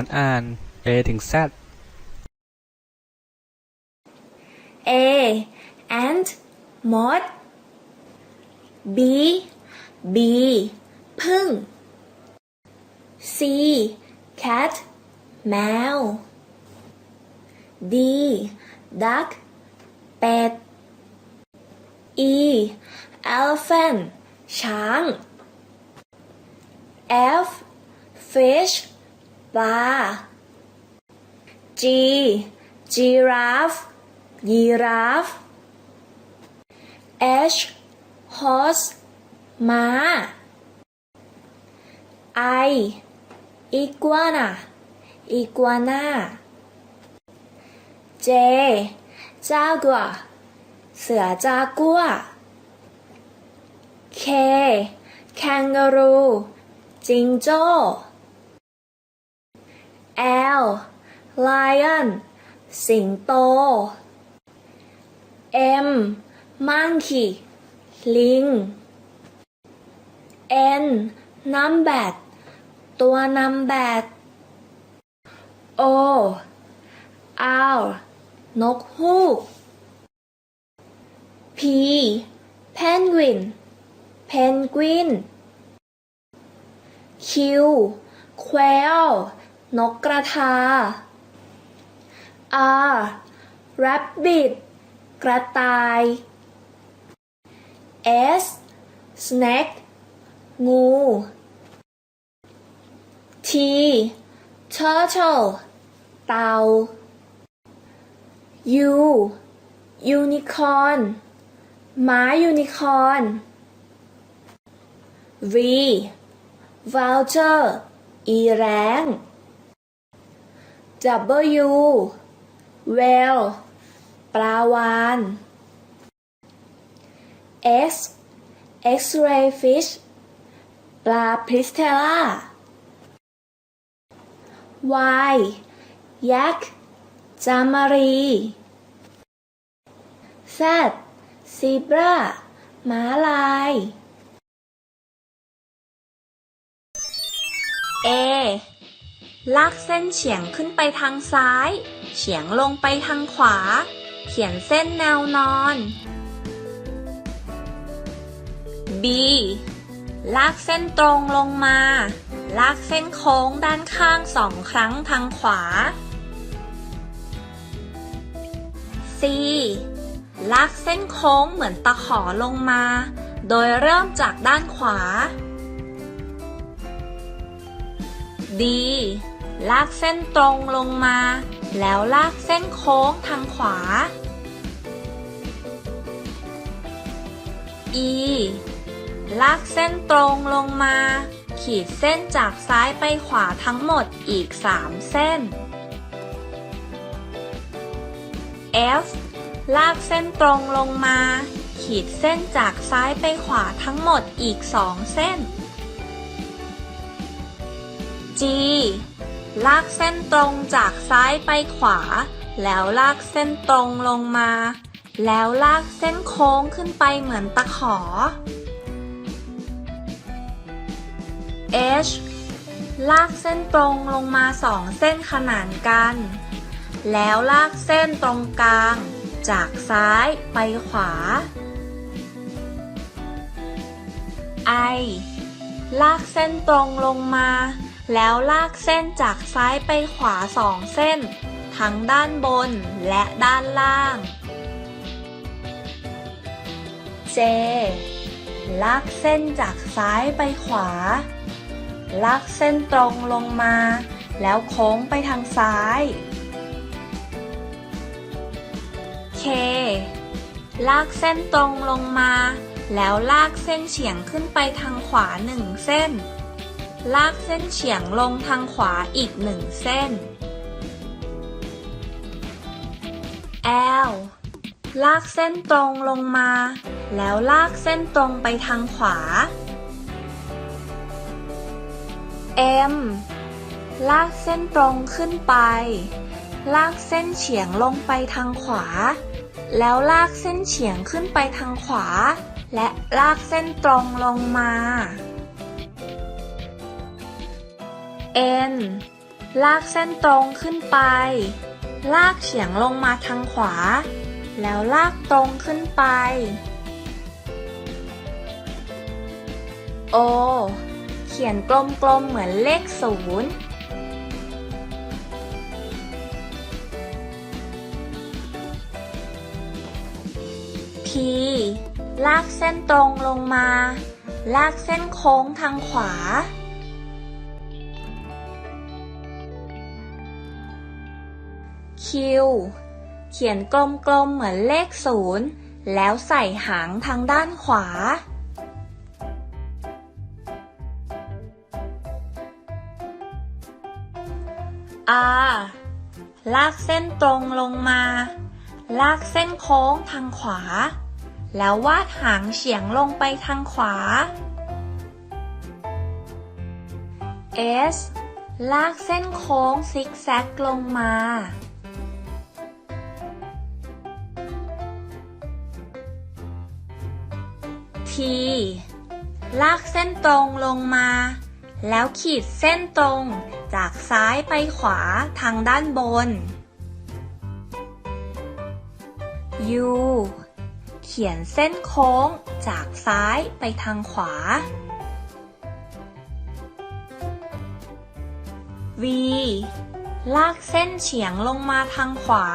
รอ่าน A ถึง Z A ant moth B bee พึ่ง C cat แมว D duck เป็ด E elephant ช้าง F fish ปลา G giraffe ยีราฟ H horse ม้า I iguana iguana J jaguar เสือจากัว K kangaroo จิงโจ้ L lion สิงโต M monkey ลิง N numbat ตัวนำแบด O owl นกฮูก P penguin เพนกวิน Q quail นกกระทา R rabbit กระต่าย S snake งู T turtle เต่า U unicorn ม้ายูนิคอร์น V vulture อีแรง W whale ปลาวาน X X-ray fish ปลาพริสเทล่า Y ยักษ์จามารี Z ซีบราม้าลาย A ลากเส้นเฉียงขึ้นไปทางซ้าย เฉียงลงไปทางขวา เขียนเส้นแนวนอน B ลากเส้นตรงลงมา ลากเส้นโค้งด้านข้างสองครั้งทางขวา C ลากเส้นโค้งเหมือนตะขอลงมา โดยเริ่มจากด้านขวา D ลากเส้นตรงลงมา แล้วลากเส้นโค้งทางขวา E ลากเส้นตรงลงมา ขีดเส้นจากซ้ายไปขวาทั้งหมดอีก 3 เส้น F ลากเส้นตรงลงมา ขีดเส้นจากซ้ายไปขวาทั้งหมดอีก 2 เส้น G ลากเส้นตรงจากซ้ายไปขวา แล้วลากเส้นตรงลงมา แล้วลากเส้นโค้งขึ้นไปเหมือนตะขอ H ลากเส้นตรงลงมาสองเส้นขนานกัน แล้วลากเส้นตรงกลาง จากซ้ายไปขวา I ลากเส้นตรงลงมา แล้วลากเส้นจากซ้ายไปขวาสองเส้น ทั้งด้านบนและด้านล่าง J ลากเส้นจากซ้ายไปขวา ลากเส้นตรงลงมา แล้วโค้งไปทางซ้าย K ลากเส้นตรงลงมา แล้วลากเส้นเฉียงขึ้นไปทางขวาหนึ่งเส้น ลากเส้นเฉียงลงทางขวาอีกหนึ่งเส้น L ลากเส้นตรงลงมา แล้วลากเส้นตรงไปทางขวา M ลากเส้นตรงขึ้นไป ลากเส้นเฉียงลงไปทางขวา แล้วลากเส้นเฉียงขึ้นไปทางขวา และลากเส้นตรงลงมา N ลากเส้นตรงขึ้นไป ลากเฉียงลงมาทางขวา แล้วลากตรงขึ้นไป O เขียนกลมๆเหมือนเลขศูนย์ P ลากเส้นตรงลงมา ลากเส้นโค้งทางขวา Q เขียนกลมๆเหมือนเลขศูนย์แล้วใส่หางทางด้านขวา R ลากเส้นตรงลงมา ลากเส้นโค้งทางขวา แล้ววาดหางเฉียงลงไปทางขวา S ลากเส้นโค้งซิกแซกลงมา T ลากเส้นตรงลงมา แล้วขีดเส้นตรงจากซ้ายไปขวาทางด้านบน U เขียนเส้นโค้งจากซ้ายไปทางขวา V ลากเส้นเฉียงลงมาทางขวา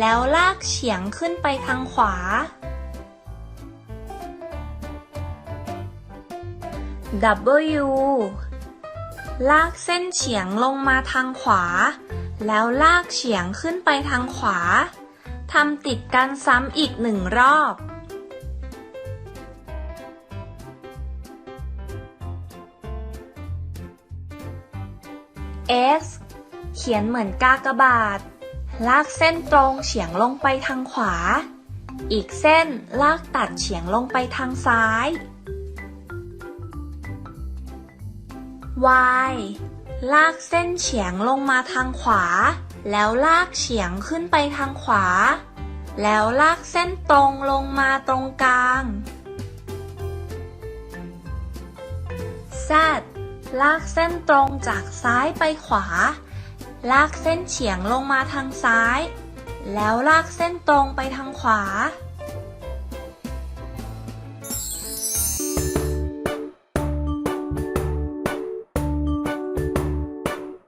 แล้วลากเฉียงขึ้นไปทางขวา W ลากเส้นเฉียงลงมาทางขวา แล้วลากเฉียงขึ้นไปทางขวาทำติดกันซ้ำอีกหนึ่งรอบ S เขียนเหมือนกากบาท ลากเส้นตรงเฉียงลงไปทางขวา อีกเส้นลากตัดเฉียงลงไปทางซ้าย Y ลากเส้นเฉียงลงมาทางขวา แล้วลากเฉียงขึ้นไปทางขวา แล้วลากเส้นตรงลงมาตรงกลาง Z ลากเส้นตรงจากซ้ายไปขวา ลากเส้นเฉียงลงมาทางซ้าย แล้วลากเส้นตรงไปทางขวา